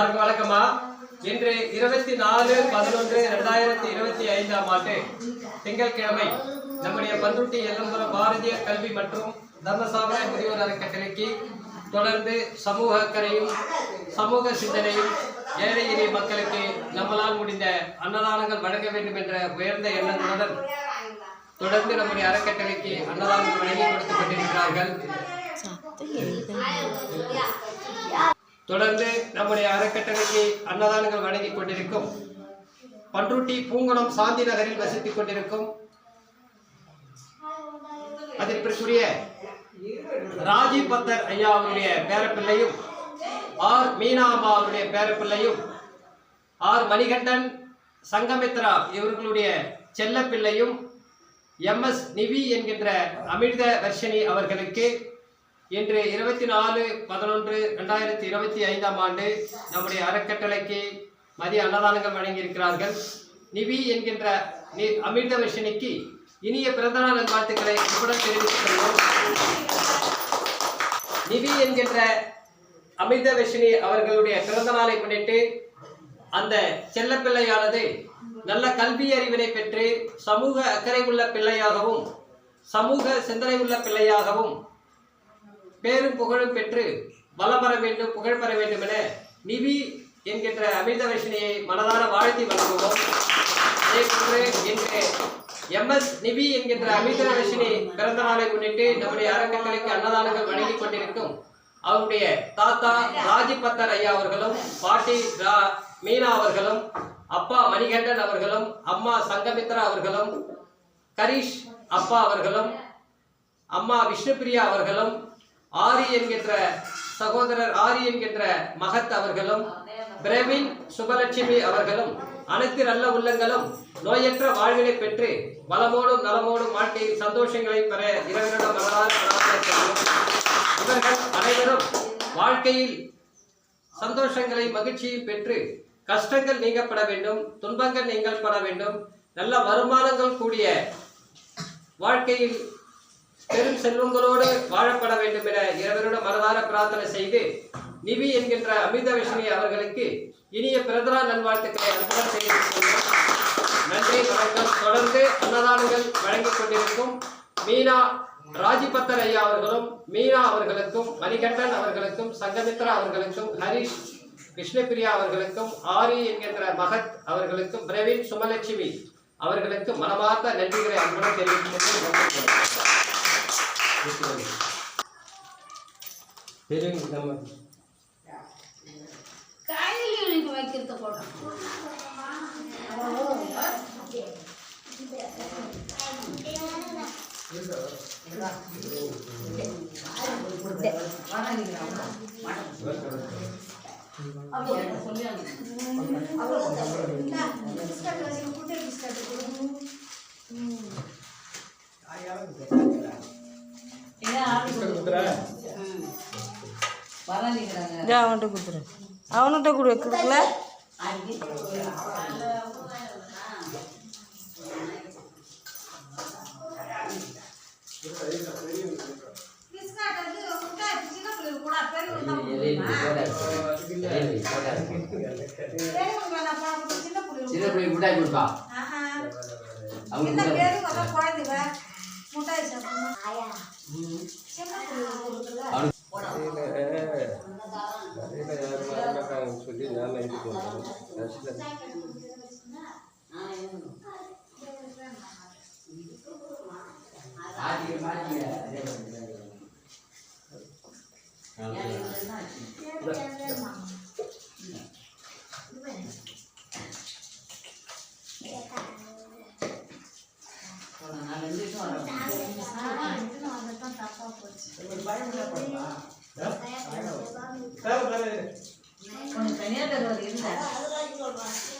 எல்லாருக்கும் வணக்கம்மா. இன்று இருபத்தி நாலு பதினொன்று இரண்டாயிரத்தி இருபத்தி ஐந்தாம் ஆண்டு திங்கட்கிழமை நம்முடைய பண்ருட்டி எல்லம்புரம் பாரதிய கல்வி மற்றும் தர்மசாபன முதியோர் அறக்கட்டளைக்கு தொடர்ந்து சமூக அக்கறையும் சமூக சிந்தனையும் ஏழை எளிய மக்களுக்கு நம்மளால் முடிந்த அன்னதானங்கள் வழங்க வேண்டும் என்ற உயர்ந்த எண்ணத்துடன் தொடர்ந்து நம்முடைய அறக்கட்டளைக்கு அன்னதானங்கள் வழங்கி கொண்டிருக்கிறார்கள். தொடர்ந்து நம்முடைய அறக்கட்டளைக்கு அன்னதானங்கள் வழங்கிக் கொண்டிருக்கும். பன்ருட்டி பூங்குளம் சாந்தி நகரில் வசித்துக் கொண்டிருக்கும் அதற்குரிய ராஜீவ் பத்தர் ஐயா அவருடைய பேரப்பிள்ளையும் ஆர் மீனா அம்மா அவருடைய பேரப்பிள்ளையும் ஆர் மணிகண்டன் சங்கமித்ரா இவர்களுடைய செல்லப்பிள்ளையும் எம் எஸ் நிவி என்கின்ற அமிர்த வர்ஷினி அவர்களுக்கு இன்று இருபத்தி நாலு பதினொன்று ரெண்டாயிரத்தி இருபத்தி ஐந்தாம் ஆண்டு நம்முடைய அறக்கட்டளைக்கு மதிய அன்னதானங்கள் வழங்கியிருக்கிறார்கள். நிவி என்கின்ற நி- அமிர்தவர்ஷினிக்கு இனிய பிறந்தநாள் நல்வாழ்த்துக்களை இவ்வுடன் தெரிவித்துக் கொள்வோம். நிவி என்கின்ற அமிர்தவர்ஷினி அவர்களுடைய பிறந்த நாளை முன்னிட்டு அந்த செல்லப்பிள்ளையானது நல்ல கல்வி அறிவினை பெற்று சமூக அக்கறை உள்ள பிள்ளையாகவும் சமூக சிந்தனை உள்ள பிள்ளையாகவும் பேரும் புகழும் பெற்று வளம் பெற வேண்டும் புகழ் பெற வேண்டும் என நிவி என்கின்ற அமிர்த வர்ஷினியை மனதார வாழ்த்தி வழங்குவோம் அதே போன்று இன்று எம்எஸ் நிவி என்கின்ற அமிர்த வர்ஷினி பிறந்த நாளை முன்னிட்டு நம்முடைய அறக்கட்டளைக்கு அன்னதானங்கள் வழங்கி கொண்டிருக்கும் அவருடைய தாத்தா ராஜிபத்தர் ஐயா அவர்களும் பாட்டி ரா- மீனா அவர்களும் அப்பா மணிகண்டன் அவர்களும் அம்மா சங்கமித்ரா அவர்களும் கரீஷ் அப்பா அவர்களும் அம்மா விஷ்ணுபிரியா அவர்களும் ஆரி என்கின்ற சகோதரர் ஆரி என்கின்ற மகத் அவர்களும் பிரவீன் சுபலட்சுமி அவர்களும் அனைத்து நல்ல உள்ளங்களும் நோயற்ற வாழ்வினை பெற்று வளமோடும் நலமோடும் வாழ்க்கையில் சந்தோஷங்களை பெற இரவிடம் மனதார இவர்கள் அனைவரும் வாழ்க்கையில் சந்தோஷங்களை மகிழ்ச்சியும் பெற்று கஷ்டங்கள் நீங்கப்பட வேண்டும் துன்பங்கள் நீங்கப்பட வேண்டும். நல்ல வருமானங்கள் கூடிய வாழ்க்கையில் பெரும் செல்வங்களோடு வாழப்பட வேண்டும் என இறைவனோட மனதார பிரார்த்தனை செய்து நிவி என்கின்ற அமிர்த விஷ்ணி அவர்களுக்கு இனிய பிறந்தநாள் நல்வாழ்த்துக்களை அன்புடன் தெரிவித்துக் நன்றி வணக்கம். தொடர்ந்து அன்னதானங்கள் வழங்கிக் கொண்டிருக்கும் மீனா ராஜிபத்தர் ஐயா அவர்களும் மீனா அவர்களுக்கும் மணிகண்டன் அவர்களுக்கும் சங்கமித்ரா அவர்களுக்கும் ஹரிஷ் கிருஷ்ணபிரியா அவர்களுக்கும் ஆரி என்கின்ற மகத் அவர்களுக்கும் பிரவீன் சுமலட்சுமி அவர்களுக்கும் மனமார்ந்த நன்றிகளை அன்புடன் தெரிவித்துக் கொண்டு நன்றி கூறுகிறேன். நம்ம காலையில் வைக்கிறது போட்டோம் அவன்கிட்ட கொடுத்துரு. அவன்கிட்ட கொடு கொடுக்கல? சின்ன பிள்ளைக்கு மிட்டாய் கொடுப்பா. அவங்க முட்டாய் சாப்பிடணும்? கொடுக்குறதுல சொல்லி நான்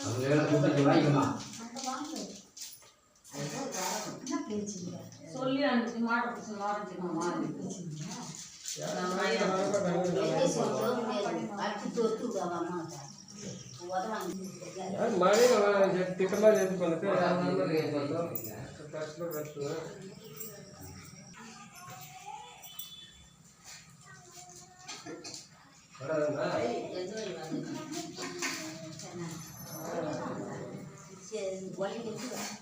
அவங்க எல்லாம் கூப்பிட்டு வாங்கிக்கமா சொல்லி அனுப்பிச்சு மாட்டை மாட்டை மாறி மழையில் திட்டமாக இது Wali 了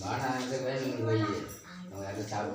ಬಾಣ ಅಂತ ಮೇಲೆ ಹೋಗಿ ನಾವು ಯಾರು ಸಾವು